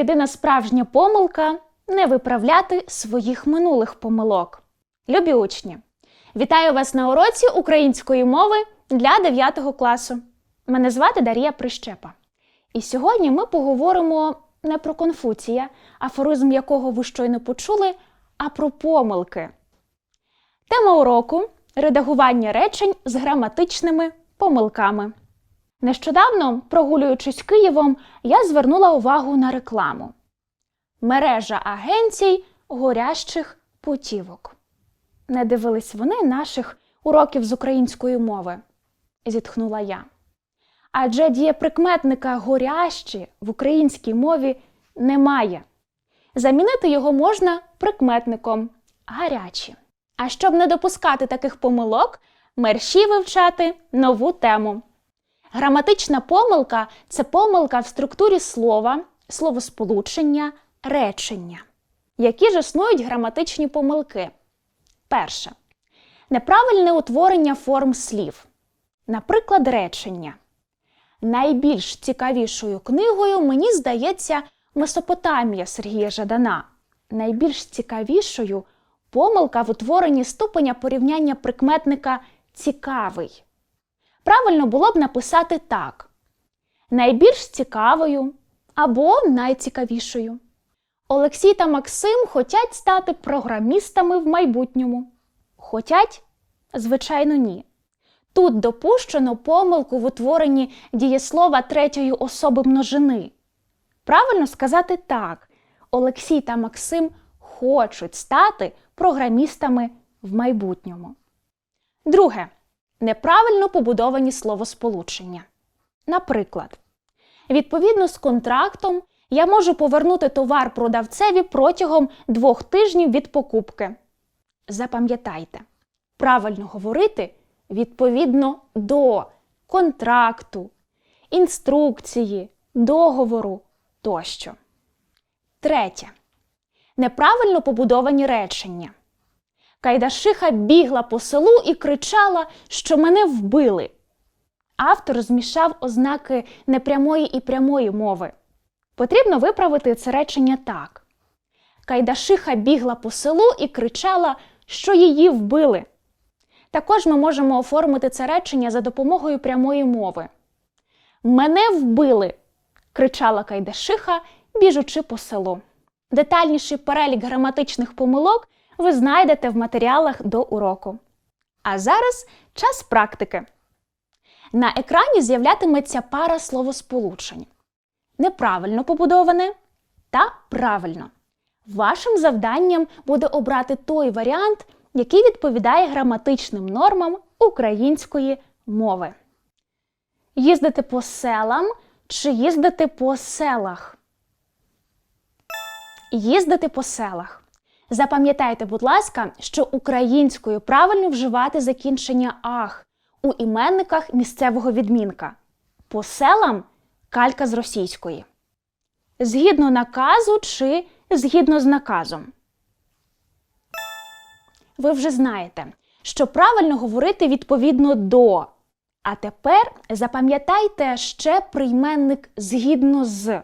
єдина справжня помилка не виправляти своїх минулих помилок. Любі учні, вітаю вас на уроці української мови для 9 класу. Мене звати Дар'я Прищепа. І сьогодні ми поговоримо не про Конфуція, афоризм якого ви щойно почули, а про помилки. Тема уроку редагування речень з граматичними помилками. Нещодавно, прогулюючись Києвом, я звернула увагу на рекламу. Мережа агенцій горящих путівок. Не дивились вони наших уроків з української мови, зітхнула я. Адже дієприкметника горящі в українській мові немає. Замінити його можна прикметником гарячі. А щоб не допускати таких помилок, мерщі вивчати нову тему. Граматична помилка це помилка в структурі слова, словосполучення, речення. Які ж існують граматичні помилки? Перше. Неправильне утворення форм слів. Наприклад, речення. Найбільш цікавішою книгою мені здається Месопотамія Сергія Жадана. Найбільш цікавішою помилка в утворенні ступеня порівняння прикметника цікавий. Правильно було б написати так: найбільш цікавою або найцікавішою. Олексій та Максим хотять стати програмістами в майбутньому. Хотять? Звичайно, ні. Тут допущено помилку в утворенні дієслова третьої особи множини. Правильно сказати так: Олексій та Максим хочуть стати програмістами в майбутньому. Друге. Неправильно побудовані словосполучення. Наприклад, відповідно з контрактом я можу повернути товар продавцеві протягом двох тижнів від покупки. Запам'ятайте, правильно говорити відповідно до контракту, інструкції, договору тощо. Третє. Неправильно побудовані речення. Кайдашиха бігла по селу і кричала, що мене вбили. Автор змішав ознаки непрямої і прямої мови. Потрібно виправити це речення так. Кайдашиха бігла по селу і кричала, що її вбили. Також ми можемо оформити це речення за допомогою прямої мови. Мене вбили, кричала Кайдашиха, біжучи по селу. Детальніший перелік граматичних помилок ви знайдете в матеріалах до уроку. А зараз час практики. На екрані з'являтиметься пара словосполучень. Неправильно побудоване та правильно. Вашим завданням буде обрати той варіант, який відповідає граматичним нормам української мови. Їздити по селам чи їздити по селах? Їздити по селах. Запам'ятайте, будь ласка, що українською правильно вживати закінчення ах у іменниках місцевого відмінка. По селам калька з російської. Згідно наказу чи згідно з наказом. Ви вже знаєте, що правильно говорити відповідно до. А тепер запам'ятайте ще прийменник згідно з.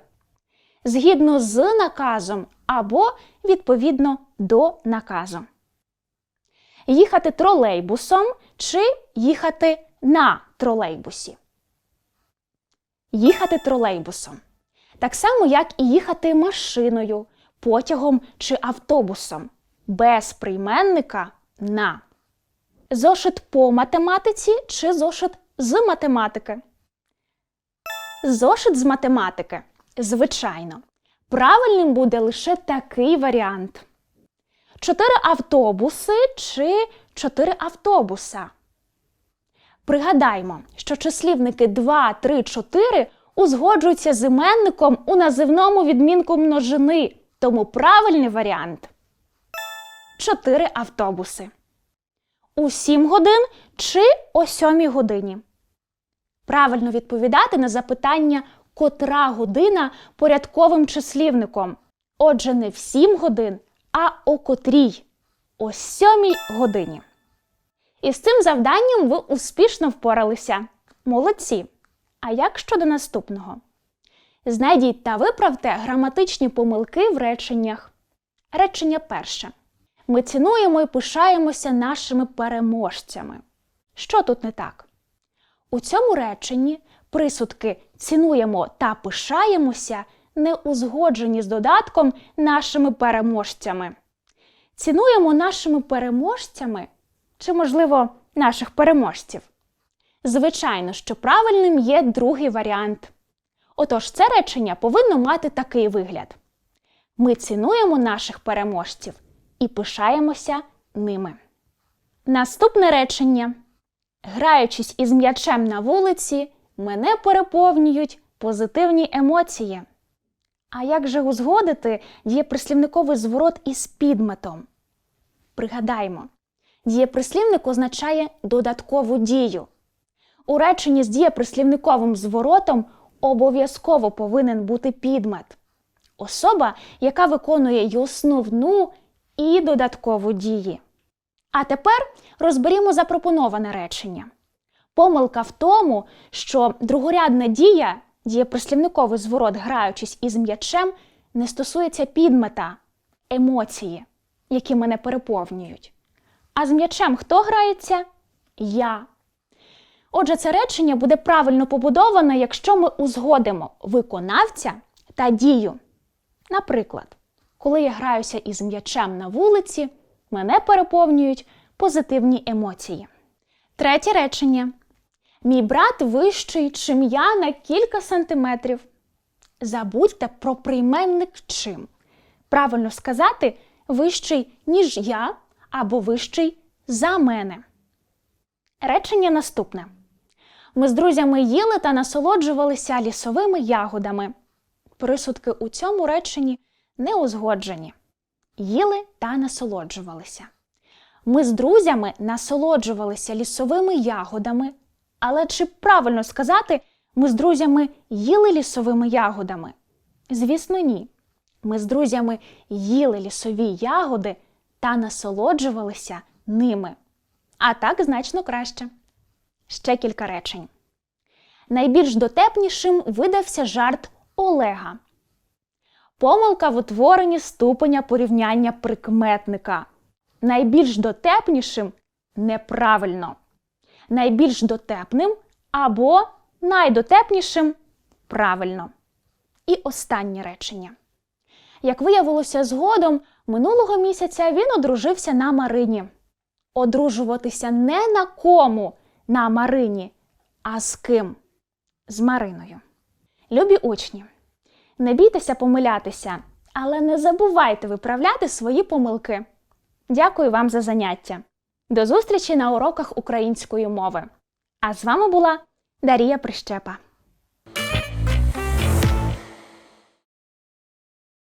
Згідно з наказом або відповідно до наказу. Їхати тролейбусом чи їхати на тролейбусі. Їхати тролейбусом. Так само, як і їхати машиною, потягом чи автобусом. Без прийменника на. Зошит по математиці чи зошит з математики. Зошит з математики. Звичайно. Правильним буде лише такий варіант: чотири автобуси чи чотири автобуса. Пригадаймо, що числівники 2, 3, 4 узгоджуються з іменником у називному відмінку множини. Тому правильний варіант чотири автобуси. У 7 годин чи о 7 годині. Правильно відповідати на запитання котра година порядковим числівником. Отже, не в 7 годин, а о котрій о 7 годині. І з цим завданням ви успішно впоралися. Молодці! А як щодо наступного? Знайдіть та виправте граматичні помилки в реченнях. Речення перше. Ми цінуємо і пишаємося нашими переможцями. Що тут не так? У цьому реченні присудки цінуємо та пишаємося не узгоджені з додатком нашими переможцями. Цінуємо нашими переможцями чи, можливо, наших переможців. Звичайно, що правильним є другий варіант. Отож, це речення повинно мати такий вигляд: ми цінуємо наших переможців і пишаємося ними. Наступне речення. Граючись із м'ячем на вулиці, мене переповнюють позитивні емоції. А як же узгодити дієприслівниковий зворот із підметом? Пригадаймо, дієприслівник означає додаткову дію. У реченні з дієприслівниковим зворотом обов'язково повинен бути підмет. Особа, яка виконує й основну і додаткову дії. А тепер розберімо запропоноване речення. Помилка в тому, що другорядна дія, дієприслівниковий зворот, граючись із м'ячем, не стосується підмета, емоції, які мене переповнюють. А з м'ячем хто грається? Я. Отже, це речення буде правильно побудоване, якщо ми узгодимо виконавця та дію. Наприклад, коли я граюся із м'ячем на вулиці, мене переповнюють позитивні емоції. Третє речення. Мій брат вищий, чим я на кілька сантиметрів. Забудьте про прийменник чим. Правильно сказати вищий, ніж я або вищий за мене. Речення наступне. Ми з друзями їли та насолоджувалися лісовими ягодами. Присудки у цьому реченні не узгоджені. Їли та насолоджувалися. Ми з друзями насолоджувалися лісовими ягодами. Але чи правильно сказати, ми з друзями їли лісовими ягодами? Звісно, ні. Ми з друзями їли лісові ягоди та насолоджувалися ними. А так значно краще. Ще кілька речень. Найбільш дотепнішим видався жарт Олега. Помилка в утворенні ступеня порівняння прикметника. Найбільш дотепнішим неправильно. Найбільш дотепним або найдотепнішим правильно. І останнє речення. Як виявилося згодом, минулого місяця він одружився на Марині. Одружуватися не на кому на Марині, а з ким? З Мариною. Любі учні, не бійтеся помилятися, але не забувайте виправляти свої помилки. Дякую вам за заняття. До зустрічі на уроках української мови. А з вами була Дарія Прищепа.